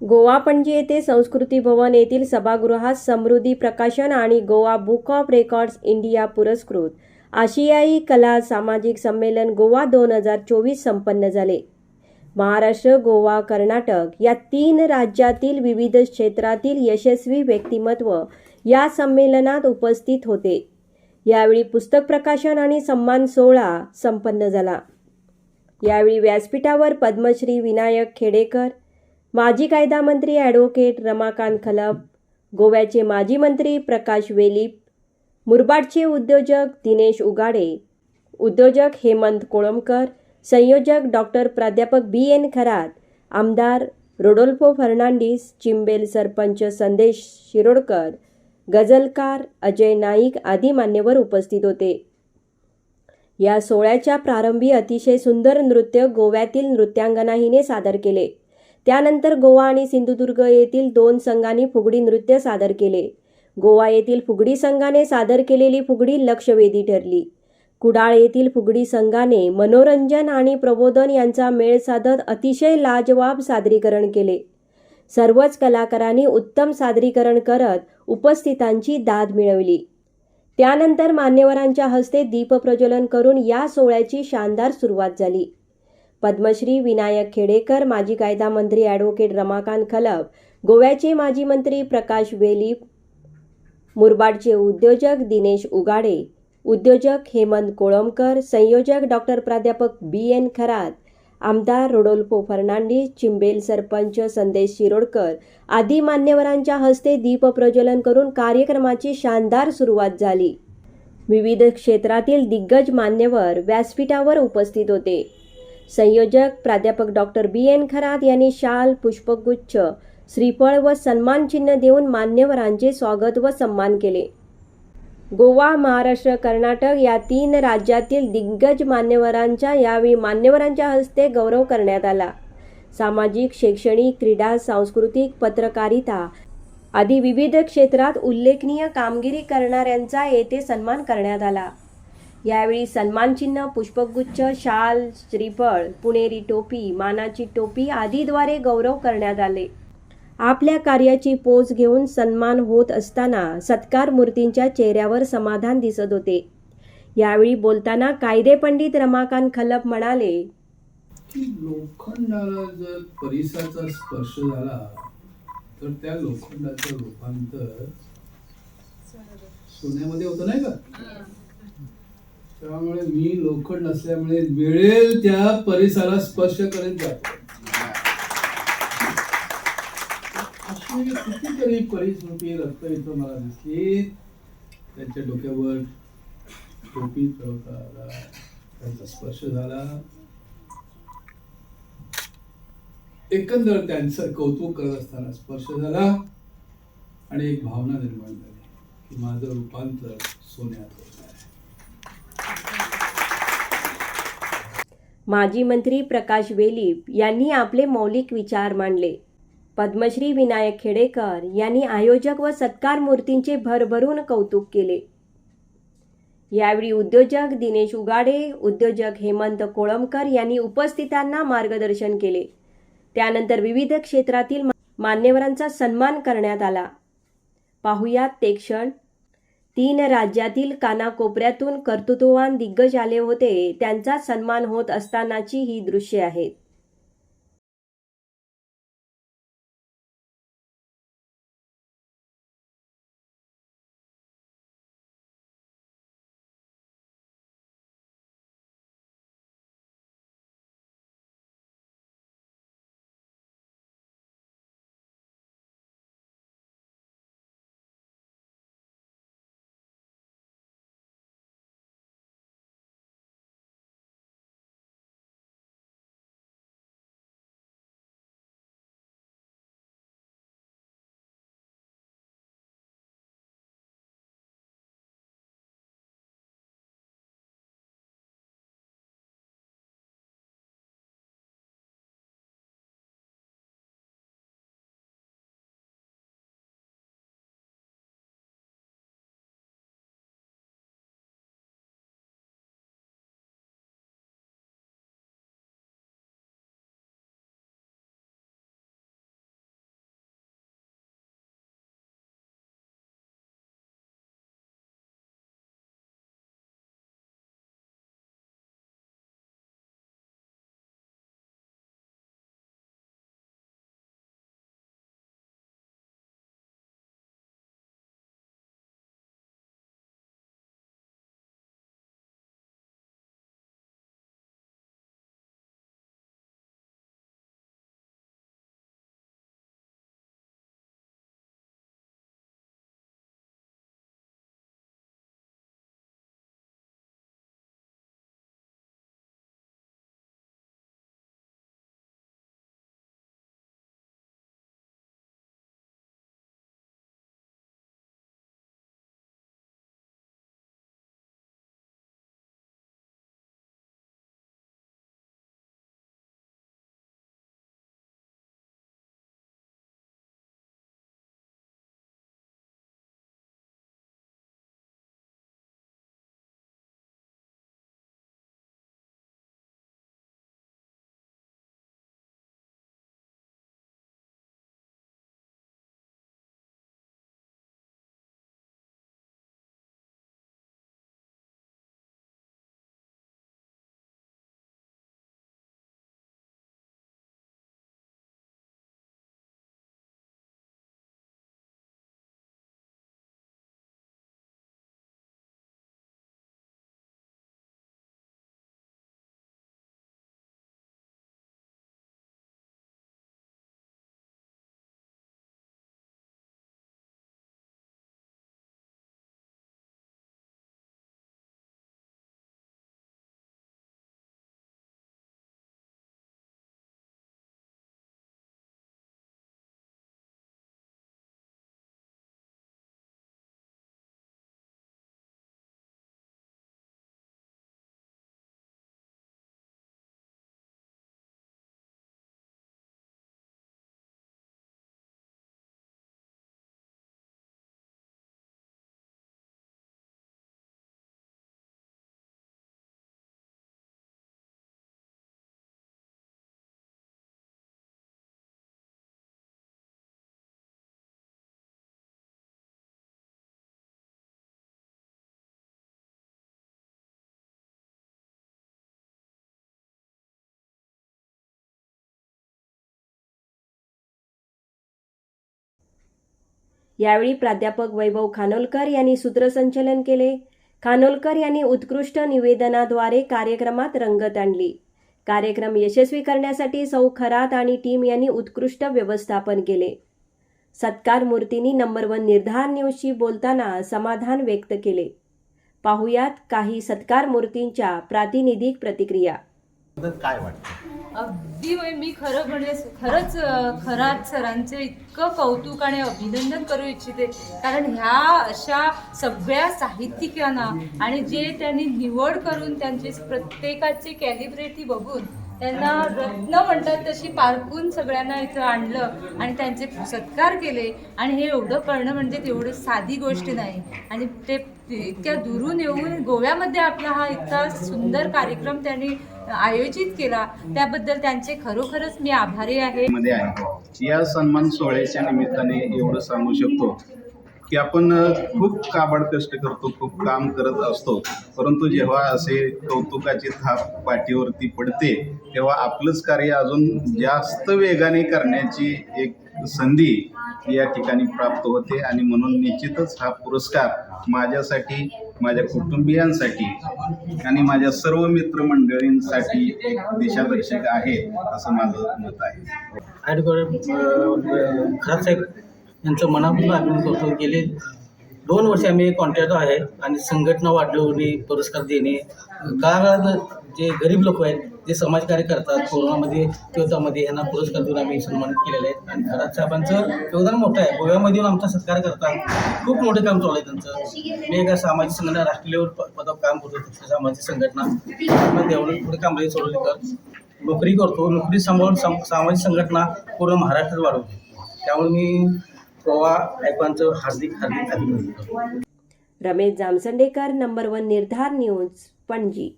गोवा पणजी येथे संस्कृती भवन येथील सभागृहात समृद्धी प्रकाशन आणि Goa book of records India पुरस्कृत. आशियाई कला सामाजिक संमेलन गोवा दोन हजार चोवीस संपन्न झाले. महाराष्ट्र गोवा कर्नाटक या तीन राज्यातील विविध क्षेत्रातील यशस्वी व्यक्तिमत्व या संमेलनात उपस्थित होते. यावेळी पुस्तक प्रकाशन आणि सन्मान सोहळा संपन्न झाला. यावेळी व्यासपीठावर पद्मश्री विनायक खेडेकर माजी कायदा मंत्री ॲडव्होकेट रमाकांत खलप गोव्याचे माजी मंत्री प्रकाश वेलीप मुरबाडचे उद्योजक दिनेश उगाडे उद्योजक हेमंत कोळंबकर संयोजक डॉक्टर प्राध्यापक बी एन खरात आमदार रोडोल्फो फर्नांडिस चिंबेल सरपंच संदेश शिरोडकर गझलकार अजय नाईक आदी मान्यवर उपस्थित होते. या सोहळ्याच्या प्रारंभी अतिशय सुंदर नृत्य गोव्यातील नृत्यांगना हिने सादर केले. त्यानंतर गोवा आणि सिंधुदुर्ग येथील दोन संघांनी फुगडी नृत्य सादर केले. गोवा येथील फुगडी संघाने सादर केलेली फुगडी लक्षवेधी ठरली. कुडाळ येथील फुगडी संघाने मनोरंजन आणि प्रबोधन यांचा मेळ साधत अतिशय लाजवाब सादरीकरण केले. सर्वच कलाकारांनी उत्तम सादरीकरण करत उपस्थितांची दाद मिळवली. त्यानंतर मान्यवरांच्या हस्ते दीपप्रज्वलन करून या सोहळ्याची शानदार सुरुवात झाली. पद्मश्री विनायक खेडेकर माजी कायदा मंत्री ॲडव्होकेट रमाकांत खलप गोव्याचे माजी मंत्री प्रकाश वेलीप मुरबाडचे उद्योजक दिनेश उगाडे उद्योजक हेमंत कोळंबकर संयोजक डॉक्टर प्राध्यापक बी एन खरात आमदार रोडोल्फो फर्नांडिस चिंबेल सरपंच संदेश शिरोडकर आदी मान्यवरांच्या हस्ते दीपप्रज्वलन करून कार्यक्रमाची शानदार सुरुवात झाली. विविध क्षेत्रातील दिग्गज मान्यवर व्यासपीठावर उपस्थित होते. संयोजक प्राध्यापक डॉक्टर बी एन खरात यांनी शाल पुष्पगुच्छ श्रीफळ व सन्मानचिन्ह देऊन मान्यवरांचे स्वागत व सन्मान केले. गोवा महाराष्ट्र कर्नाटक या तीन राज्यातील दिग्गज मान्यवरांच्या यावेळी मान्यवरांच्या हस्ते गौरव करण्यात आला. सामाजिक शैक्षणिक क्रीडा सांस्कृतिक पत्रकारिता आदी विविध क्षेत्रात उल्लेखनीय कामगिरी करणाऱ्यांचा येथे सन्मान करण्यात आला. यावेळी सन्मानचिन्ह पुष्पगुच्छ शाल श्रीफळ पुणेरी टोपी मानाची टोपी आदीद्वारे गौरव करण्यात आले. आपल्या कार्याची पोच घेऊन सन्मान होत असताना सत्कार मूर्तींच्या चेहऱ्यावर समाधान दिसत होते. यावेळी बोलताना कायदेपंडित रमाकांत खलप म्हणाले लोखंडाला जर परिसराचा स्पर्श झाला तर त्या लोखंडाचं रूपांतर सोन्यामध्ये होतं नाही का? त्यामुळे मी लोखंड असल्यामुळे मिळेल त्या परिसराला स्पर्श करीत जातो. अशी कितीतरी परिस्मृती रक्त इथं मला दिसली. त्यांच्या डोक्यावर टोपी ठेवता आला त्यांचा स्पर्श झाला. एकंदर त्यांचं कौतुक करत असताना स्पर्श झाला आणि एक भावना निर्माण झाली की माझं रूपांतर सोन्यात होत आहे माजी मंत्री प्रकाश वेलीप यांनी आपले मौलिक विचार मांडले. पद्मश्री विनायक खेडेकर यांनी आयोजक व सत्कार मूर्तींचे भरभरून कौतुक केले. यावेळी उद्योजक दिनेश उगाडे उद्योजक हेमंत कोळंबकर यांनी उपस्थितांना मार्गदर्शन केले. त्यानंतर विविध क्षेत्रातील मान्यवरांचा सन्मान करण्यात आला. पाहुयात ते क्षण तीन राज्यातील कानाकोपऱ्यातून कर्तृत्ववान दिग्गज आले होते. त्यांचा सन्मान होत असतानाची ही दृश्ये आहेत. यावेळी प्राध्यापक वैभव खानोलकर यांनी सूत्रसंचलन केले. खानोलकर यांनी उत्कृष्ट निवेदनाद्वारे कार्यक्रमात रंगत आणली. कार्यक्रम यशस्वी करण्यासाठी सौ खरात आणि टीम यांनी उत्कृष्ट व्यवस्थापन केले. सत्कार मूर्तींनी नंबर वन निर्धार न्यूजशी बोलताना समाधान व्यक्त केले. पाहुयात काही सत्कार मूर्तींच्या प्रातिनिधिक प्रतिक्रिया. काय वाटतं? अगदी मी खरं म्हणजे खरंच खरात सरांचे इतकं कौतुक आणि अभिनंदन करू इच्छिते. कारण ह्या अशा सगळ्या साहित्यिकांना आणि जे त्यांनी निवड करून त्यांचे प्रत्येकाची कॅलिब्रेटी बघून त्यांना रत्न म्हणतात तशी पारखून सगळ्यांना इथं आणलं आणि त्यांचे सत्कार केले. आणि हे एवढं करणं म्हणजे तेवढं साधी गोष्ट नाही. आणि ते इतक्या दुरून येऊन गोव्यामध्ये आपला हा इतका सुंदर कार्यक्रम त्यांनी आयोजित केला त्याबद्दल त्यांचे खरोखरच मी आभारी आहे. या सन्मान सोहळ्याच्या निमित्ताने एवढं सांगू शकतो. की आपण खूप काबाड कष्ट करतो खूप काम करत असतो. परंतु जेव्हा असे कौतुकाची थाप पाठीवरती पडते तेव्हा आपलंच कार्य अजून जास्त वेगाने करण्याची एक संधी या ठिकाणी प्राप्त होते. आणि म्हणून निश्चितच हा पुरस्कार माझ्यासाठी माझ्या कुटुंबियांसाठी आणि माझ्या सर्व मित्रमंडळींसाठी एक दिशादर्शक आहे असं माझं मत आहे. खरंच एक यांचं मनापासून अभिनंदन करतो. गेले दोन वर्ष आम्ही कॉन्ट्रॅक्ट आहे आणि संघटना वाढवणे पुरस्कार देणे. काळात जे गरीब लोक आहेत जे समाजकार्य करतात कोरोनामध्ये युद्धामध्ये यांना पुरस्कार देऊन आम्ही सन्मानित केलेले आहेत. आणि खरात साहेबांचं योगदान मोठं आहे. गोव्यामध्ये येऊन आमचा सत्कार करतात खूप मोठं काम चालू आहे त्यांचं. मी एका सामाजिक संघटना राष्ट्रीय लेवल प- पदावर काम करतो. सामाजिक संघटना. देवळी पुढे सोडवले तर. नोकरी करतो. नोकरी सांभाळून साम- सामाजिक संघटना पूर्ण महाराष्ट्रात वाढवते. त्यामुळे मी हार्दिक हार्दिक अभिनंदन. Ramesh Jamsandekar number one Nirdhar news Panaji.